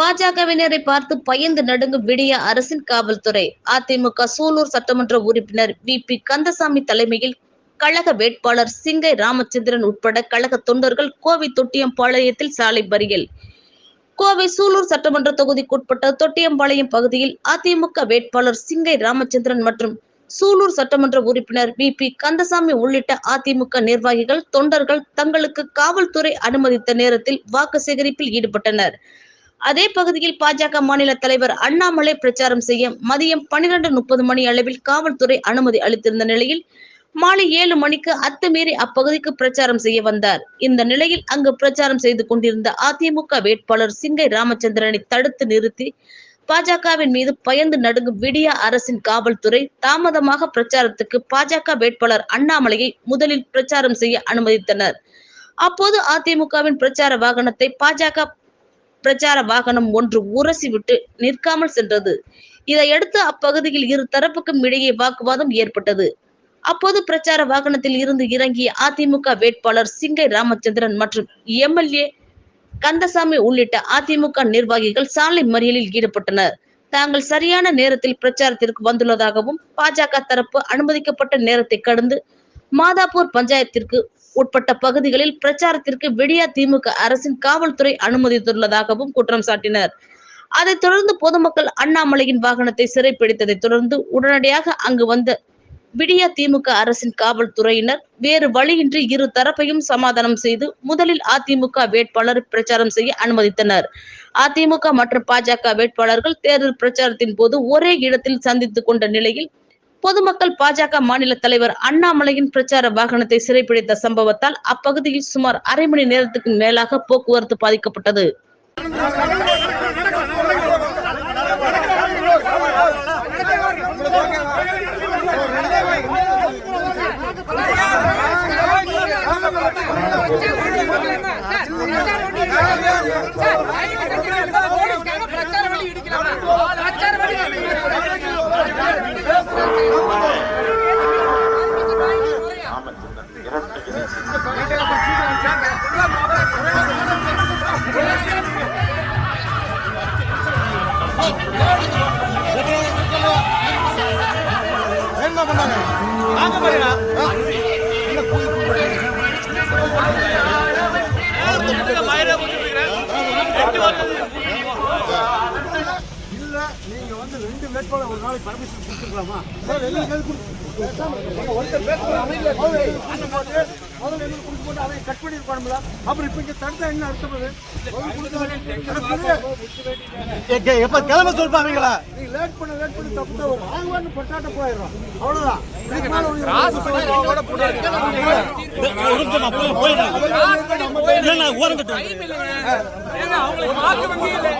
பாஜகவினரை பார்த்து பயந்து நடுங்கும் விடிய அரசின் காவல்துறை. அதிமுக சூலூர் சட்டமன்ற உறுப்பினர் வி. பி. கந்தசாமி தலைமையில் கழக வேட்பாளர் சிங்கை ராமச்சந்திரன் உட்பட கழக தொண்டர்கள் கோவை தொட்டியம்பாளையத்தில் சாலை மறியல் கோவை சூலூர் சட்டமன்ற தொகுதிக்குட்பட்ட தொட்டியம்பாளையம் பகுதியில் அதிமுக வேட்பாளர் சிங்கை ராமச்சந்திரன் மற்றும் சூலூர் சட்டமன்ற உறுப்பினர் வி. பி. கந்தசாமி உள்ளிட்ட அதிமுக நிர்வாகிகள் தொண்டர்கள் தங்களுக்கு காவல்துறை அனுமதித்த நேரத்தில் வாக்கு சேகரிப்பில் ஈடுபட்டனர். அதே பகுதியில் பாஜக மாநில தலைவர் அண்ணாமலை பிரச்சாரம் செய்ய மதியம் பன்னிரண்டு முப்பது மணி அளவில் காவல்துறை அனுமதி அளித்திருந்த நிலையில் மாலை ஏழு மணிக்கு அத்துமீறி அப்பகுதிக்கு பிரச்சாரம் செய்ய வந்தார். இந்த நிலையில் அங்கு பிரச்சாரம் செய்து கொண்டிருந்த அதிமுக வேட்பாளர் சிங்கை ராமச்சந்திரனை தடுத்து நிறுத்தி பாஜகவின் மீது பயந்து நடுங்கும் விடியா அரசின் காவல்துறை தாமதமாக பிரச்சாரத்துக்கு பாஜக வேட்பாளர் அண்ணாமலையை முதலில் பிரச்சாரம் செய்ய அனுமதித்தனர். அப்போது அதிமுகவின் பிரச்சார வாகனத்தை பாஜக பிரச்சார வாகனம் ஒன்று உரசிவிட்டு நிற்காமல் சென்றது. இதையடுத்து அப்பகுதியில் இரு தரப்புக்கும் இடையே வாக்குவாதம் ஏற்பட்டது. அப்போது பிரச்சார வாகனத்தில் இருந்து இறங்கிய அதிமுக வேட்பாளர் சிங்கை ராமச்சந்திரன் மற்றும் எம்எல்ஏ கந்தசாமி உள்ளிட்ட அதிமுக நிர்வாகிகள் சாலை மறியலில் ஈடுபட்டனர். தாங்கள் சரியான நேரத்தில் பிரச்சாரத்திற்கு வந்துள்ளதாகவும் பாஜக தரப்பு அனுமதிக்கப்பட்ட நேரத்தை கடந்து மாதாப்பூர் பஞ்சாயத்திற்கு உட்பட்ட பகுதிகளில் பிரச்சாரத்திற்கு விடியா திமுக அரசின் காவல்துறை அனுமதித்துள்ளதாகவும் குற்றம் சாட்டினர். அதைத் தொடர்ந்து பொதுமக்கள் அண்ணாமலையின் வாகனத்தை சிறைப்பிடித்ததை தொடர்ந்து உடனடியாக அங்கு வந்த விடியா திமுக அரசின் காவல்துறையினர் வேறு வழியின்றி இரு தரப்பையும் சமாதானம் செய்து முதலில் அதிமுக வேட்பாளர் பிரச்சாரம் செய்ய அனுமதித்தனர். அதிமுக மற்றும் பாஜக வேட்பாளர்கள் தேர்தல் பிரச்சாரத்தின் போது ஒரே இடத்தில் சந்தித்துக் கொண்ட நிலையில் பொதுமக்கள் பாஜக மாநில தலைவர் அண்ணாமலையின் பிரச்சார வாகனத்தை சிறைப்பிடித்த சம்பவத்தால் அப்பகுதியில் சுமார் அரை மணி நேரத்துக்கு மேலாக போக்குவரத்து பாதிக்கப்பட்டது. Ano ba ba na? Ano ba rin ha? வேட்பாளர் ஒரு நாளைக்கு பர்மிஷன் கொடுத்துருக்கலாமா? சார் கொடுத்து- ஒருத்தர் போட்டு, முதல்ல எங்களுக்கு கொடுத்து போட்டு அதை கட் பண்ணிருக்கணும்ல அப்புறம் இப்ப இங்க தடுத்தா என்ன அர்த்தம் கொடுக்க எப்ப கிளம்ப சொல்பாங்களா நீ லேட் பண்ண லேட் பண்ணி தப்பு தான் வரும் நாங்க வந்து பட்டாட்ட போயிடுறோம் அவ்வளவுதான் இதுக்கு